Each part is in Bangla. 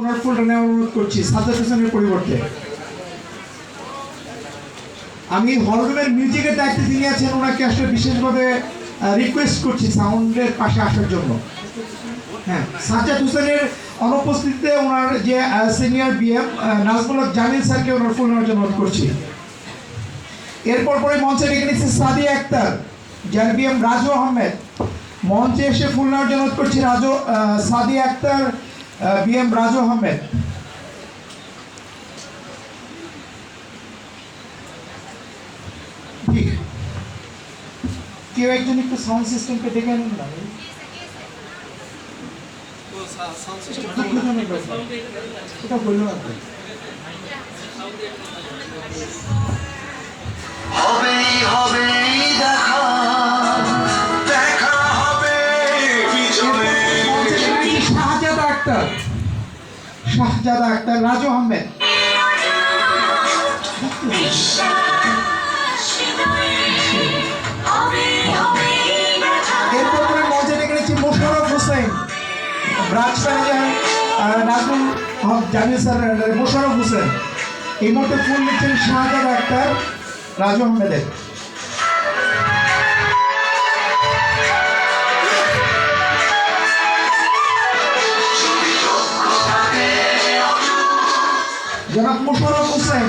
ওনার ফুলটা নেওয়ার অনুরোধ করছি হোসেনের পরিবর্তে। আমি হলরুমের মিউজিকের দায়িত্বে যিনি আছেন বিশেষভাবে রিকোয়েস্ট করছি সাউন্ডের পাশে আসার জন্য। হ্যাঁ সাজ্জাদ অনুপস্থিতিতে ওনার যে সিনিয়র বিএম জামিল স্যারকে ওনার ফুল নেওয়ার জন্য করছি। এরপর পরে মঞ্চে ডেকে নিচ্ছে সাদিয়া আক্তার, যার বিএম রাজু আহমেদ। মঞ্চে এসে ফুল নেওয়ার জন্য করছি রাজু আক্তার বিএম রাজু আহমেদ ঠিক কেউ একজন একটু সাউন্ড সিস্টেমকে ডেকে আনুন না দুঃখজনক ব্যাপার। এটা বলল না আক্তার শাহজাদা আক্তার রাজু আহমেদ। মোশারফ হোসেন এই মুহূর্তে ফুল নিচ্ছেন শাহজাদা আক্তার রাজু আহমেদের। জনাব মুশারফ হোসেন।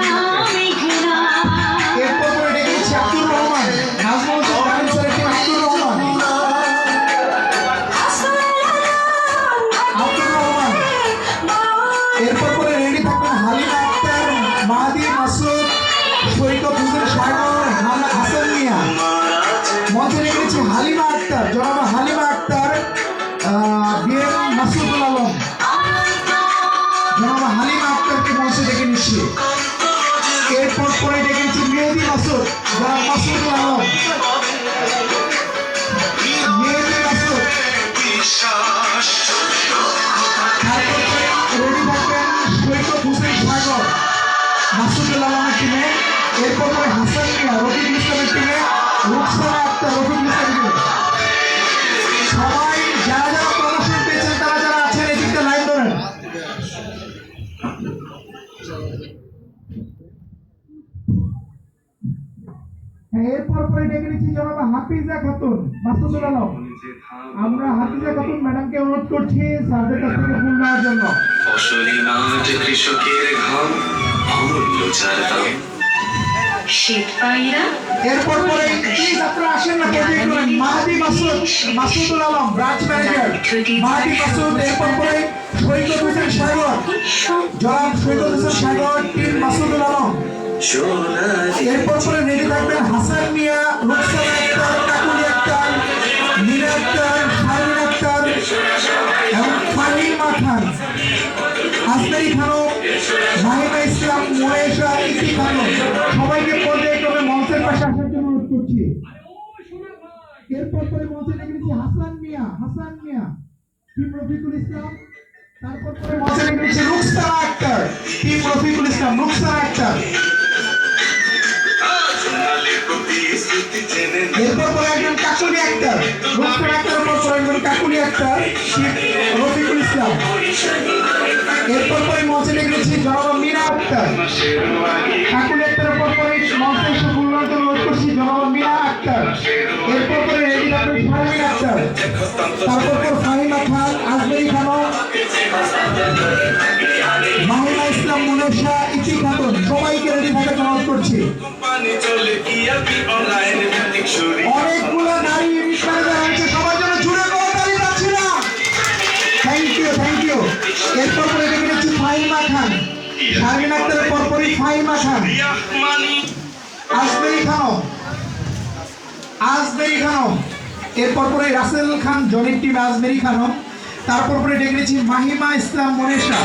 থাকবে। পরে ডেকে নিচ্ছি মেহেদি মাসুদ বা মাসুদ আলম এরপর পরে ডেকে নিচ্ছি জনাব হাফিজা খাতুন। মাসুদুল আলম আমরা হাফিজা খাতুন ম্যাডামকে অনুরোধ করছি স্যারদের কাছ থেকে ফুল নেওয়ার জন্য। ফসলি মাঠ কৃষকের ঘাম অমূল্য দাম এরপর পরে প্লিজ আপনারা আসেন না মাহাদি মাসুদ মাসুদুল আলম ব্রাঞ্চ ম্যানেজার। মাহাদি মাসুদ এরপর পরে সৈকত হোসেন সাগর। জনাব সৈকত হোসেন সাগর টিম মাসুদুল আলম। সোনালি এরপর পরে হাসান মিয়া, রুকসানা সবাইকে পর্যায়ক্রমে পাশে আসার জন্য এরপর পরে হাসান মিয়া হাসান মিয়া টিম রফিকুল ইসলাম। তারপর পরে মঞ্চে ডেকে নিচ্ছি রুকসানা আক্তার টিম রফিকুল ইসলাম, রুকসানা আক্তার। এরপর পরে একজন কাকুলি আক্তার রুস্তার আক্তার পর পরে একজন কাকুলি আক্তার শিব রফিকুল ইসলাম। এরপর পরে মঞ্চে লেগেছি জনাব মিনা আক্তার। কাকুলি আক্তারের পর পরে মঞ্চে করছি জনাব মিনা আক্তার। এরপর পরে রেডি আক্তার। তারপর পর ফাহিমা খান, আজমেরি মাহিমা মুনেশা ইতি খাতুন সবাইকে রেডি থাকার অনুরোধ করছি। অনেকগুলো নারী ম্যানেজার হয়েছে সবার জন্য জুড়ে করতালি পাচ্ছি না। থ্যাংক ইউ থ্যাংক ইউ এরপর পরে দেখে নিচ্ছি ফাহিমা খান। শারমিন আক্তারের পরপরই ফাহিমা খান। আজমেরি খানম। আজমেরি খানম। এরপর পরে রাসেল খান জনির টিম আজমেরি খানম। তারপর পরে ডেকেছি মাহিমা ইসলাম মনেশা